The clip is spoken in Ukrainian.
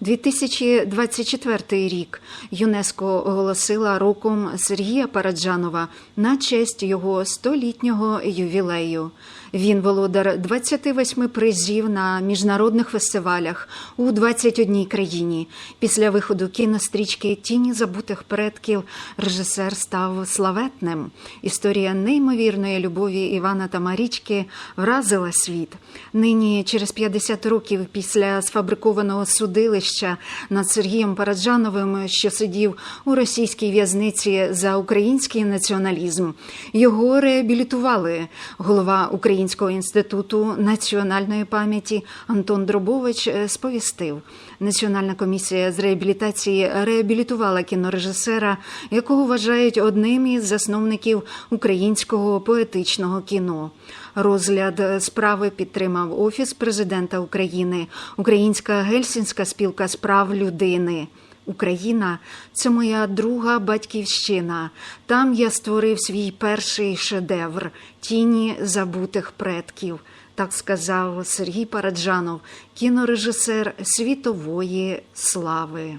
2024 рік ЮНЕСКО оголосила роком Сергія Параджанова на честь його столітнього ювілею. Він володар 28 призів на міжнародних фестивалях у 21 країні. Після виходу кінострічки Тіні забутих предків режисер став славетним. Історія неймовірної любові Івана та Марічки вразила світ. Нині, через 50 років після сфабрикованого судилища над Сергієм Параджановим, що сидів у російській в'язниці за український націоналізм, його реабілітували. Голова Українського інституту національної пам'яті Антон Дробович е, сповістив. Національна комісія з реабілітації реабілітувала кінорежисера, якого вважають одним із засновників українського поетичного кіно. Розгляд справи підтримав Офіс президента України, Українська гельсінська спілка справ людини. Україна це моя друга батьківщина. Там я створив свій перший шедевр тіні забутих предків. Так сказав Сергій Параджанов, кінорежисер світової слави.